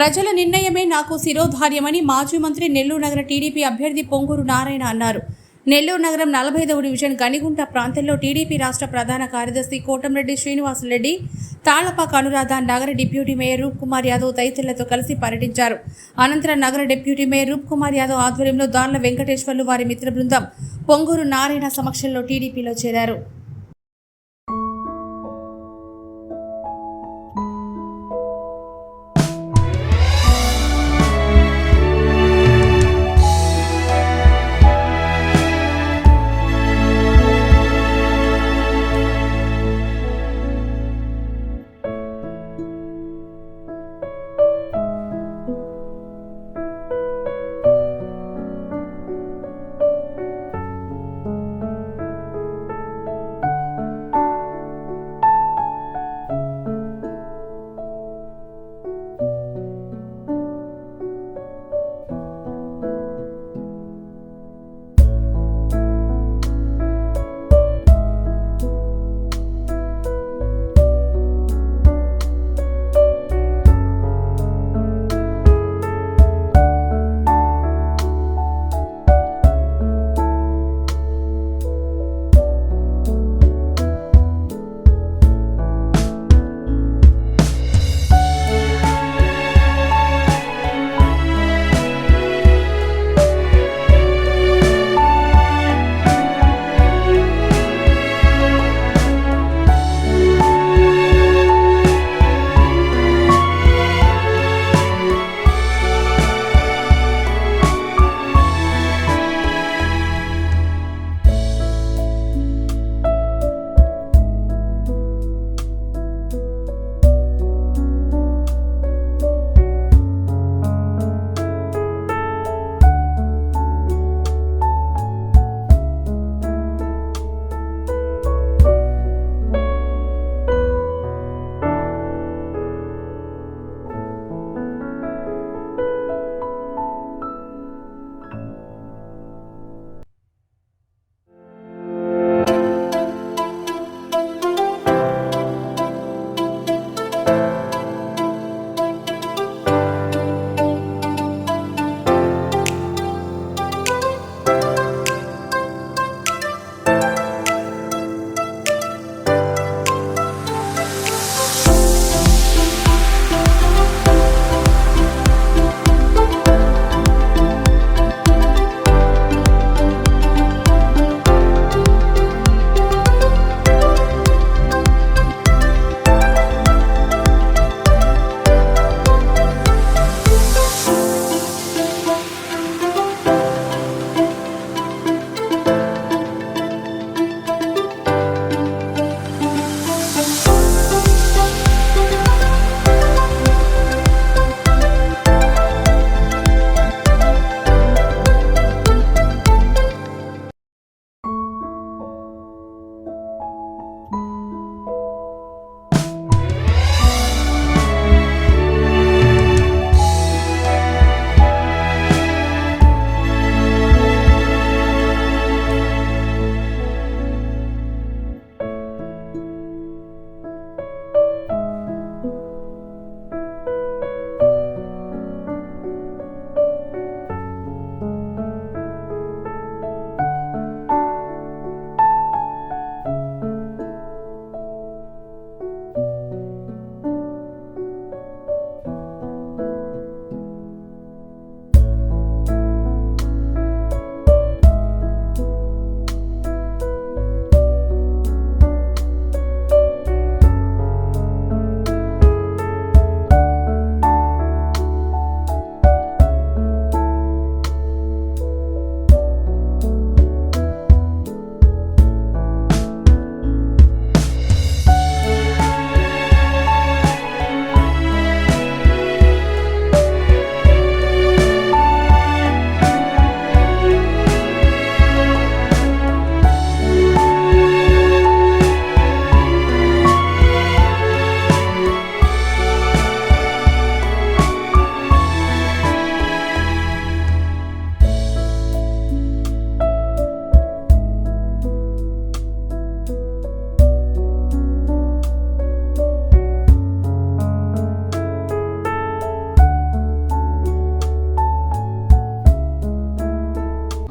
ప్రజల నిర్ణయమే నాకు శిరోధార్యమని మాజీ మంత్రి నెల్లూరు నగర టీడీపీ అభ్యర్థి పొంగూరు నారాయణ అన్నారు. నెల్లూరు నగరం నలభై ఐదవ డివిజన్ గనిగుంట ప్రాంతంలో టీడీపీ రాష్ట్ర ప్రధాన కార్యదర్శి కోటంరెడ్డి శ్రీనివాసరెడ్డి తాళ్ళపాక అనురాధ నగర డిప్యూటీ మేయర్ రూప్ కుమార్ యాదవ్ తదితరులతో కలిసి పర్యటించారు. అనంతరం నగర డిప్యూటీ మేయర్ రూప్ కుమార్ యాదవ్ ఆధ్వర్యంలో దాన్ల వెంకటేశ్వర్లు వారి మిత్ర బృందం పొంగూరు నారాయణ సమక్షంలో టీడీపీలో చేరారు.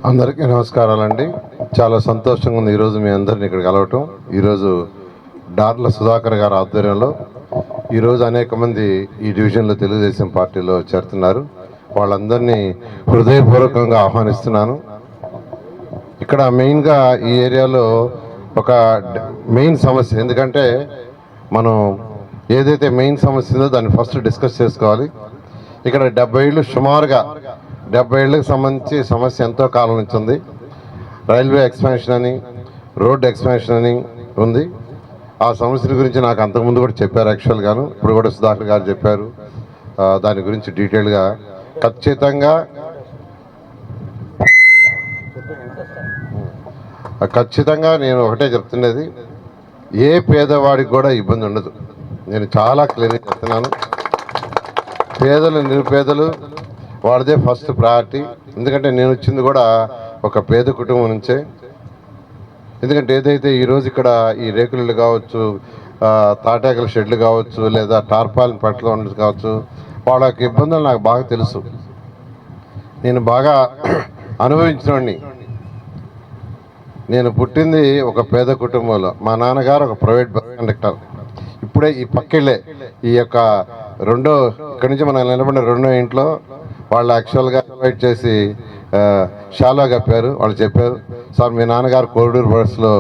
అందరికీ నమస్కారాలండి. చాలా సంతోషంగా ఉంది ఈరోజు మీ అందరిని ఇక్కడ కలవటం. ఈరోజు డార్ల సుధాకర్ గారి ఆధ్వర్యంలో ఈరోజు అనేక మంది ఈ డివిజన్లో తెలుగుదేశం పార్టీలో చేరుతున్నారు. వాళ్ళందరినీ హృదయపూర్వకంగా ఆహ్వానిస్తున్నాను. ఇక్కడ మెయిన్గా ఈ ఏరియాలో ఒక మెయిన్ సమస్య ఎందుకంటే మనం ఏదైతే మెయిన్ సమస్య ఉందో దాన్ని ఫస్ట్ డిస్కస్ చేసుకోవాలి. ఇక్కడ డెబ్బై ఏళ్ళు సుమారుగా డెబ్బై ఏళ్ళకి సంబంధించి సమస్య ఎంతో కాలం నుంచి ఉంది. రైల్వే ఎక్స్పాన్షన్ అని రోడ్ ఎక్స్పాన్షన్ అని ఉంది. ఆ సమస్యల గురించి నాకు అంతకుముందు కూడా చెప్పారు యాక్చువల్గాను ఇప్పుడు కూడా సుధాకర్ గారు చెప్పారు. దాని గురించి డీటెయిల్గా. ఖచ్చితంగా ఖచ్చితంగా నేను ఒకటే చెప్తున్నది. ఏ పేదవాడికి కూడా ఇబ్బంది ఉండదు. నేను చాలా క్లియర్గా చెప్తున్నాను. పేదలు నిరుపేదలు వాడిదే ఫస్ట్ ప్రయారిటీ ఎందుకంటే నేను వచ్చింది కూడా ఒక పేద కుటుంబం నుంచే. ఎందుకంటే ఏదైతే ఈరోజు ఇక్కడ ఈ రేకులు కావచ్చు తాటాకుల షెడ్లు కావచ్చు లేదా టార్పాలిన్ పట్ల ఉండదు కావచ్చు వాళ్ళ యొక్క ఇబ్బందులు నాకు బాగా తెలుసు. నేను బాగా అనుభవించినవాడిని నేను పుట్టింది ఒక పేద కుటుంబంలో. మా నాన్నగారు ఒక ప్రైవేట్ బస్ కండక్టర్. ఇప్పుడే ఈ పక్కెళ్ళే ఈ యొక్క రెండో ఇక్కడి నుంచి మనం నిలబడిన రెండో ఇంట్లో వాళ్ళు యాక్చువల్గా ఇన్వైట్ చేసి షాలో కప్పారు వాళ్ళు చెప్పారు సార్ మీ నాన్నగారు కోడూరు బస్సులో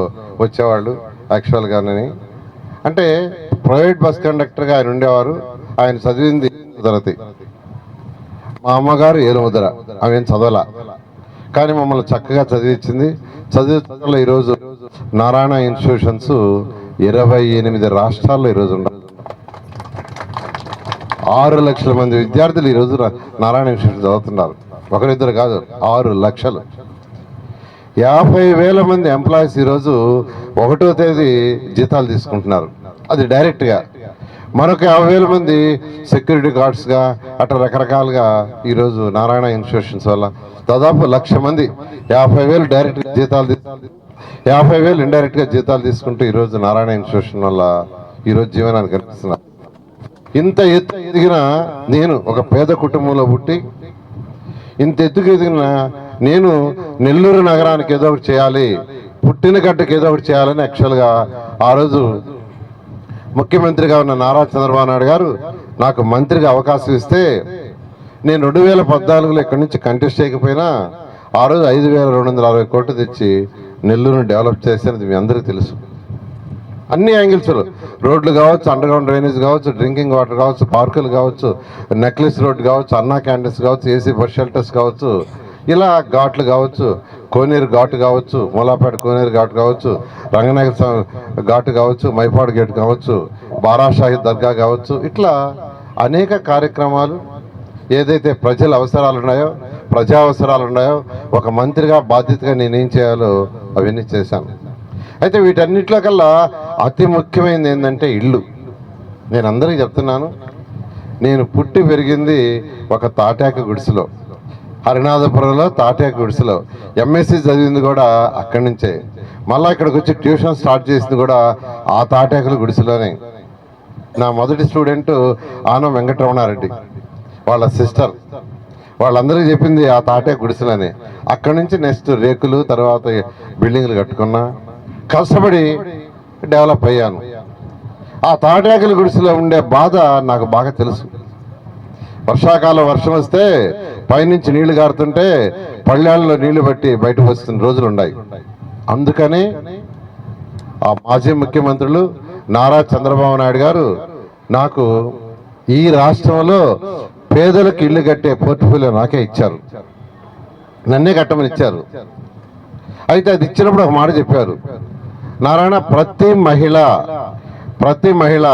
వచ్చేవాళ్ళు యాక్చువల్గానని అంటే ప్రైవేట్ బస్ కండక్టర్గా ఆయన ఉండేవారు. ఆయన చదివింది తరగతి మా అమ్మగారు ఏలుముద్ర ఆమె చదవలా. కానీ మమ్మల్ని చక్కగా చదివించింది. చదివి చదువులో ఈరోజు నారాయణ ఇన్స్టిట్యూషన్స్ ఇరవై ఎనిమిది రాష్ట్రాల్లో ఈరోజు ఉన్నారు ఆరు లక్షల మంది విద్యార్థులు ఈరోజు నారాయణ విశ్వవిద్యాలయం చదువుతున్నారు. ఒకరిద్దరు కాదు ఆరు లక్షలు. యాభై వేల మంది ఎంప్లాయీస్ ఈరోజు ఒకటో తేదీ జీతాలు తీసుకుంటున్నారు. అది డైరెక్ట్గా. మరొక యాభై వేల మంది సెక్యూరిటీ గార్డ్స్గా అట్లా రకరకాలుగా ఈరోజు నారాయణ ఇన్స్టిట్యూషన్స్ వల్ల దాదాపు లక్ష మంది యాభై వేలు డైరెక్ట్ జీతాలు యాభై వేలు ఇండైరెక్ట్గా జీతాలు తీసుకుంటూ ఈరోజు నారాయణ ఇన్స్టిట్యూషన్ వల్ల ఈరోజు జీవనాన్ని కల్పిస్తున్నారు ఇంత ఎత్తు ఎదిగిన నేను ఒక పేద కుటుంబంలో పుట్టి ఇంత ఎత్తుకు ఎదిగిన నేను నెల్లూరు నగరానికి ఏదో ఒకటి చేయాలి పుట్టిన గడ్డకి ఏదో ఒకటి చేయాలని యాక్చువల్గా ఆ రోజు ముఖ్యమంత్రిగా ఉన్న నారా చంద్రబాబు నాయుడు గారు నాకు మంత్రిగా అవకాశం ఇస్తే నేను రెండు వేల పద్నాలుగులో ఇక్కడి నుంచి కంటెస్ట్ చేయకపోయినా ఆ రోజు ఐదు వేల రెండు వందల అరవై కోట్లు తెచ్చి నెల్లూరుని డెవలప్ చేసేది మీ అందరికీ తెలుసు. అన్ని యాంగిల్స్ రోడ్లు కావచ్చు అండర్ గ్రౌండ్ డ్రైనేజ్ కావచ్చు డ్రింకింగ్ వాటర్ కావచ్చు పార్కులు కావచ్చు నెక్లెస్ రోడ్ కావచ్చు అన్నా క్యాంటీన్స్ కావచ్చు ఏసీ బస్ షెల్టర్స్ కావచ్చు ఇలా ఘాట్లు కావచ్చు కోనేరు ఘాటు కావచ్చు మూలాపేట కోనేరు ఘాటు కావచ్చు రంగనాయక స్వామి ఘాటు కావచ్చు మైపాడు గేట్ కావచ్చు బారాషాహి దర్గా కావచ్చు ఇట్లా అనేక కార్యక్రమాలు ఏదైతే ప్రజల అవసరాలు ఉన్నాయో ప్రజా అవసరాలు ఉన్నాయో ఒక మంత్రిగా బాధ్యతగా నేనేం చేయాలో అవన్నీ చేశాను. అయితే వీటన్నిటిలో కల్లా అతి ముఖ్యమైనది ఏంటంటే ఇల్లు. నేను అందరికీ చెప్తున్నాను నేను పుట్టి పెరిగింది ఒక తాటాక గుడిసెలో హరినాథపురంలో తాటాక గుడిసెలో. ఎంఎస్సి చదివింది కూడా అక్కడి నుంచే. మళ్ళీ ఇక్కడికి వచ్చి ట్యూషన్ స్టార్ట్ చేసింది కూడా ఆ తాటాకుల గుడిసెలోనే. నా మొదటి స్టూడెంట్ ఆనం వెంకటరమణారెడ్డి వాళ్ళ సిస్టర్. వాళ్ళందరికీ చెప్పింది ఆ తాటే గుడిసెలని. అక్కడి నుంచి నెక్స్ట్ రేకులు తర్వాత బిల్డింగ్లు కట్టుకున్నా కష్టపడి డెవలప్ అయ్యాను. ఆ తాటాకుల గుడిసెలో ఉండే బాధ నాకు బాగా తెలుసు. వర్షాకాలం వర్షం వస్తే పైనుంచి నీళ్ళు గారుతుంటే పళ్ళాళ్ళలో నీళ్ళు పట్టి బయటకు వస్తున్న రోజులు ఉన్నాయి. అందుకని ఆ మాజీ ముఖ్యమంత్రులు నారా చంద్రబాబు నాయుడు గారు నాకు ఈ రాష్ట్రంలో పేదలకు ఇల్లు కట్టే పోర్ట్ఫోలియో నాకే ఇచ్చారు. నన్నే కట్టమని ఇచ్చారు. అయితే అది ఇచ్చినప్పుడు ఒక మాట చెప్పారు. నారాయణ ప్రతి మహిళ ప్రతి మహిళ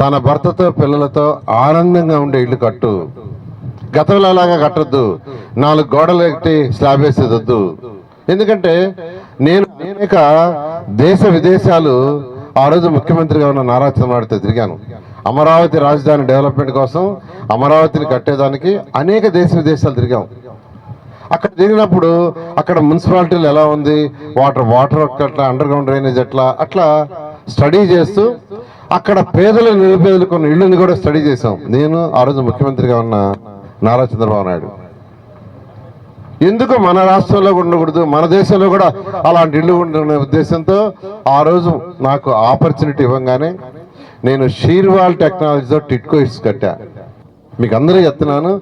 తన భర్తతో పిల్లలతో ఆనందంగా ఉండే ఇల్లు కట్టు. గతంలో అలాగా కట్టద్దు. నాలుగు గోడలు ఎక్కి స్లాబ్ వేసేదొద్దు. ఎందుకంటే నేను అనేక దేశ విదేశాలు ఆ రోజు ముఖ్యమంత్రిగా ఉన్న నారా చంద్రబాబుతో తిరిగాను. అమరావతి రాజధాని డెవలప్మెంట్ కోసం అమరావతిని కట్టేదానికి అనేక దేశ విదేశాలు తిరిగాం. అక్కడ తిరిగినప్పుడు అక్కడ మున్సిపాలిటీలు ఎలా ఉంది? వాటర్ వాటర్ అట్లా అండర్ గ్రౌండ్ డ్రైనేజ్ ఎట్లా? అట్లా స్టడీ చేస్తూ అక్కడ పేదలు నిరుపేదలు కొన్ని ఇళ్ళని కూడా స్టడీ చేసాం నేను ఆ రోజు ముఖ్యమంత్రిగా ఉన్న నారా చంద్రబాబు నాయుడు. ఎందుకు మన రాష్ట్రంలో ఉండకూడదు? మన దేశంలో కూడా అలాంటి ఇల్లు ఉండే ఉద్దేశంతో ఆ రోజు నాకు ఆపర్చునిటీ ఇవ్వగానే నేను షీర్వాల్ టెక్నాలజీతో టిట్కో ఇట్స్ కట్టా. మీకు అందరూ చెప్తున్నాను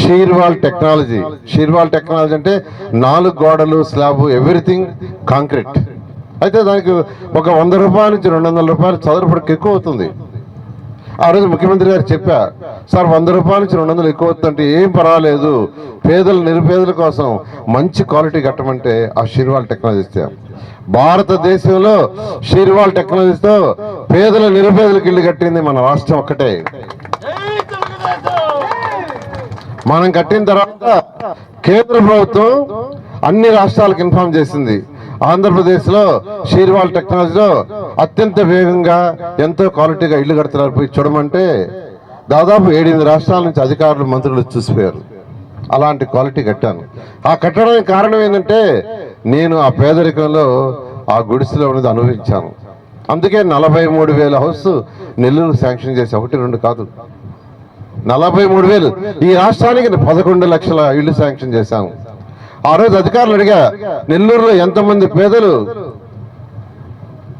షీర్వాల్ టెక్నాలజీ షీర్వాల్ టెక్నాలజీ అంటే నాలుగు గోడలు స్లాబ్ ఎవ్రీథింగ్ కాంక్రీట్. అయితే దానికి ఒక వంద రూపాయల నుంచి రెండు వందల రూపాయలు చదరపడికి ఎక్కువ అవుతుంది. ఆ రోజు ముఖ్యమంత్రి గారు చెప్పా సార్ వంద రూపాయల నుంచి రెండు వందలు ఎక్కువ అవుతుందంటే ఏం పర్వాలేదు. పేదలు నిరుపేదల కోసం మంచి క్వాలిటీ కట్టమంటే ఆ షీర్వాల్ టెక్నాలజీ ఇస్తాం. భారతదేశంలో షీర్వాల్ టెక్నాలజీతో పేదల నిరుపేదలకు ఇల్లు కట్టింది మన రాష్ట్రం ఒక్కటే. మనం కట్టిన తర్వాత కేంద్ర ప్రభుత్వం అన్ని రాష్ట్రాలకు ఇన్ఫార్మ్ చేసింది. ఆంధ్రప్రదేశ్లో షీర్వాల్ టెక్నాలజీలో అత్యంత వేగంగా ఎంతో క్వాలిటీగా ఇల్లు కడుతున్నారు పోయి చూడమంటే దాదాపు ఏడెనిమిది రాష్ట్రాల నుంచి అధికారులు మంత్రులు చూసిపోయారు. అలాంటి క్వాలిటీ కట్టాను. ఆ కట్టడానికి కారణం ఏంటంటే నేను ఆ పేదరికంలో ఆ గుడిసెలో ఉన్నది అనుభవించాను. అందుకే నలభై మూడు వేల హౌస్ నెల్లూరు శాంక్షన్ చేసి ఒకటి రెండు కాదు. నలభై మూడు వేలు. ఈ రాష్ట్రానికి పదకొండు లక్షల ఇల్లు శాంక్షన్ చేశాము. ఆ రోజు అధికారులు అడిగా నెల్లూరులో ఎంతమంది పేదలు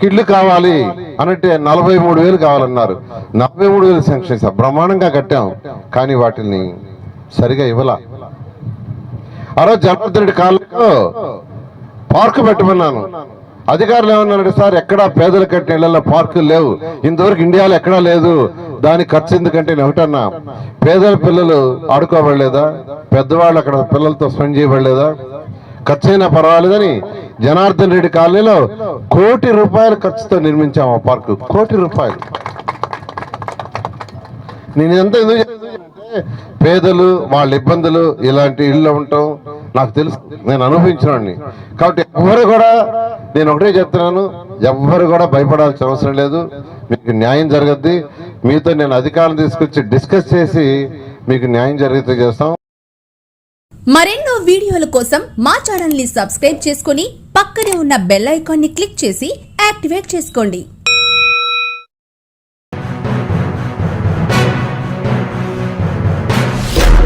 కిళ్ళు కావాలి? అనంటే నలభై మూడు వేలు కావాలన్నారు. నలభై మూడు వేలు శాంక్షన్ చేశాం. బ్రహ్మాండంగా కట్టాం. కానీ వాటిని సరిగా ఇవ్వాల. ఆ రోజు జనార్దన్ రెడ్డి కాలంలో పార్కు పెట్టమన్నాను. అధికారులు ఏమన్నారంటే సార్ ఎక్కడా పేదలు కట్టిన ఇళ్ళలో పార్కులు లేవు. ఇంతవరకు ఇండియాలో ఎక్కడా లేదు. దానికి ఖర్చు ఎందుకంటే నేను ఒకటన్నా పేదల పిల్లలు ఆడుకోబడలేదా? పెద్దవాళ్ళు అక్కడ పిల్లలతో స్పెండ్ చేయబడలేదా? ఖర్చు అయినా పర్వాలేదని జనార్దన్ రెడ్డి కాలనీలో కోటి రూపాయల ఖర్చుతో నిర్మించాము ఆ పార్కు. కోటి రూపాయలు. నేను ఎంత ఎందుకు పేదలు వాళ్ళ ఇబ్బందులు ఇలాంటి ఇళ్ళు ఉండటం నాకు తెలుసు నేను అనుభవించినాన్ని కాబట్టి ఎవరు కూడా నేను ఒకటే చెప్తున్నాను ఎవ్వరు కూడా భయపడాల్సిన అవసరం లేదు. మీకు న్యాయం జరగద్ది. మీతో నేను అధికారం తీసుకొచ్చి డిస్కస్ చేసి మీకు న్యాయం జరిగితే చేస్తాం. మరెన్నో వీడియోల కోసం మా ఛానల్ని సబ్స్క్రైబ్ చేసుకుని పక్కనే ఉన్న బెల్ ఐకాన్ని క్లిక్ చేసి యాక్టివేట్ చేసుకోండి.